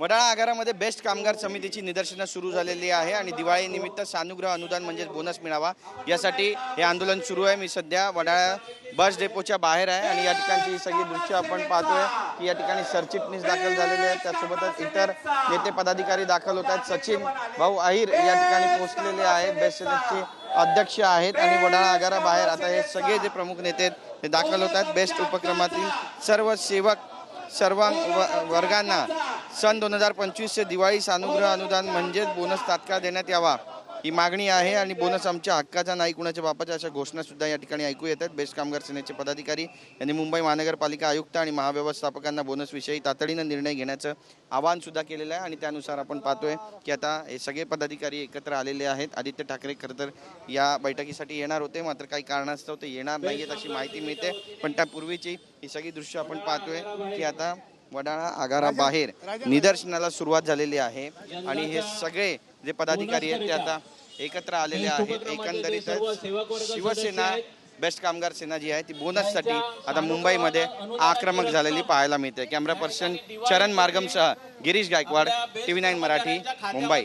Wadala आगारामध्ये best कामगार समितीची निदर्शनं सुरू झालेली आहे आणि दिवाळीनिमित्त सानुग्रह अनुदान म्हणजेच बोनस मिळावा. यासाठी हे आंदोलन सुरू आहे. मी सध्या वडाळा बस डेपोच्या बाहेर आहे आणि या ठिकाणची ही सगळी दृश्य आपण पाहतोय की या ठिकाणी सरचिटणीस दाखल झालेले आहेत. त्यासोबतच इतर नेते पदाधिकारी दाखल होत आहेत. सचिन भाऊ अहिर या ठिकाणी पोहोचलेले आहेत. बेस्टचे अध्यक्ष आहेत आणि वडाळा आगाराबाहेर आता हे सगळे जे प्रमुख नेते आहेत ते दाखल होत आहेत. बेस्ट उपक्रमातील सर्व सेवक सर्व व- वर्गांना सन दोन हजार पंचवीसचे दिवाळी सानुग्रह अनुदान म्हणजेच बोनस तात्काळ देण्यात यावा. ही मागणी आहे आणि बोनस आमच्या हक्काचा नाही कुणाच्या बापाच्या अशा घोषणा सुद्धा या ठिकाणी ऐकू येतात. बेस्ट कामगार सेनेचे पदाधिकारी यांनी मुंबई महानगरपालिका आयुक्त आणि महाव्यवस्थापकांना बोनसविषयी तातडीनं निर्णय घेण्याचं आवाहन सुद्धा केलेलं आहे. आणि त्यानुसार आपण पाहतोय की आता हे सगळे पदाधिकारी एकत्र आलेले आहेत. आदित्य ठाकरे खरं तर या बैठकीसाठी येणार होते. मात्र काही कारणास्तव ते येणार नाहीयेत अशी माहिती मिळते. पण त्यापूर्वीची ही सगळी दृश्य आपण पाहतोय की आता वडाळा आगारा बाहेर निदर्शनाला सुरुवात झालेली आहे. आणि हे सगळे जे पदाधिकारी आहेत ते आता एकत्र आलेले आहेत. एकंदरीतच शिवसेना बेस्ट कामगार सेना जी आहे ती बोनससाठी आता मुंबईमध्ये आक्रमक झालेली पाहायला मिळते. Camera person Charan मार्गमसह Girish Gaikwad T V nine Marathi Mumbai.